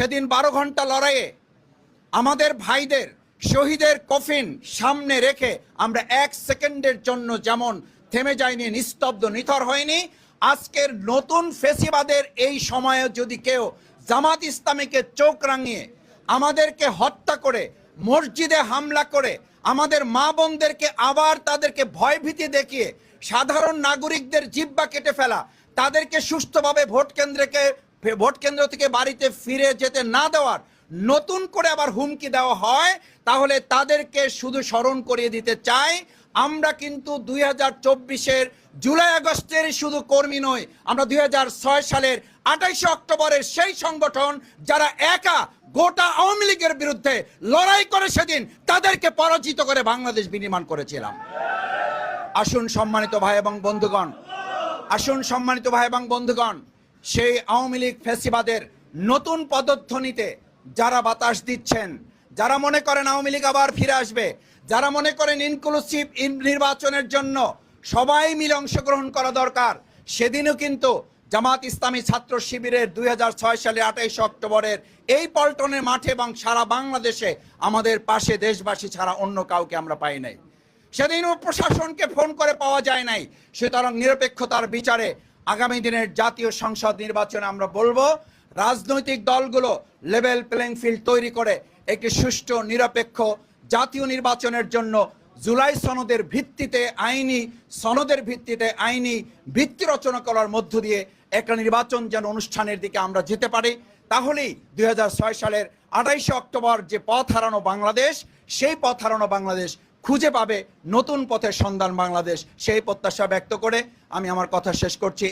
সেদিন বারো ঘণ্টা লড়াইয়ে আমাদের ভাইদের শহীদের কফিন সামনে রেখে আমরা এক সেকেন্ডের জন্য যেমন থেমে যায়নি নিস্তব্ধ, নিথর হয়নি, আজকের নতুন ফেসিবাদের এই সময়ে যদি কেউ জামাত ইসলামীকে চোখ রাঙিয়ে আমাদেরকে হত্যা করে, মসজিদে হামলা করে, আমাদের মা বোনদেরকে আবার তাদেরকে ভয়ভীতি দেখিয়ে সাধারণ নাগরিকদের জিব্বা কেটে ফেলা, তাদেরকে সুস্থভাবে ভোট কেন্দ্রকে ভোট কেন্দ্র থেকে বাড়িতে ফিরে যেতে না দেওয়ার নতুন করে আবার হুমকি দেওয়া হয়, তাহলে তাদেরকে শুধু স্মরণ করিয়ে দিতে চাই। আমরা কিন্তু দুই হাজার চব্বিশের জুলাই আগস্টের শুধু কর্মী নই, আমরা দু হাজার ছয় সালের আঠাইশে অক্টোবরের সেই সংগঠন যারা একা গোটা আওয়ামী লীগের বিরুদ্ধে লড়াই করে সেদিন তাদেরকে পরাজিত করে বাংলাদেশ বিনির্মাণ করেছিলাম। আসুন সম্মানিত ভাই এবং বন্ধুগণ, আসুন সম্মানিত ভাই এবং বন্ধুগণ সেই আওয়ামী লীগ ফেসিবাদের নতুন পদধ্বনিতে যারা বাতাস দিচ্ছেন, যারা মনে করেন আওয়ামী লীগ আবার ফিরে আসবে, যারা মনে করেন ইনক্লুসিভ নির্বাচনের জন্য সবাই মিলে অংশগ্রহণ করা দরকার, সেদিনও কিন্তু জামাত ইসলামী ছাত্র শিবিরের দুই হাজার ছয় সালে আঠাইশ অক্টোবরের এই পল্টনের মাঠে এবং সারা বাংলাদেশে আমাদের পাশে দেশবাসী ছাড়া অন্য কাউকে আমরা পাই নাই। সেদিনও প্রশাসনকে ফোন করে পাওয়া যায় নাই, সুতরাং নিরপেক্ষতার বিচারে আগামী দিনের জাতীয় সংসদ নির্বাচনে আমরা বলব, রাজনৈতিক দলগুলো লেভেল প্লেইং ফিল্ড তৈরি করে একটি সুষ্ঠু, নিরপেক্ষ জাতীয় নির্বাচনের জন্য জুলাই সনদের ভিত্তিতে আইনি, সনদের ভিত্তিতে আইনি ভিত্তি রচনা করার মধ্য দিয়ে একটা নির্বাচন যেন অনুষ্ঠানের দিকে আমরা যেতে পারি। তাহলেই দুই হাজার ছয় সালের আঠাইশে অক্টোবর যে পথ হারানো বাংলাদেশ, সেই পথ হারানো বাংলাদেশ খুঁজে পাবে নতুন পথের সন্ধান বাংলাদেশ, সেই প্রত্যাশা ব্যক্ত করে আমি আমার কথা শেষ করছি।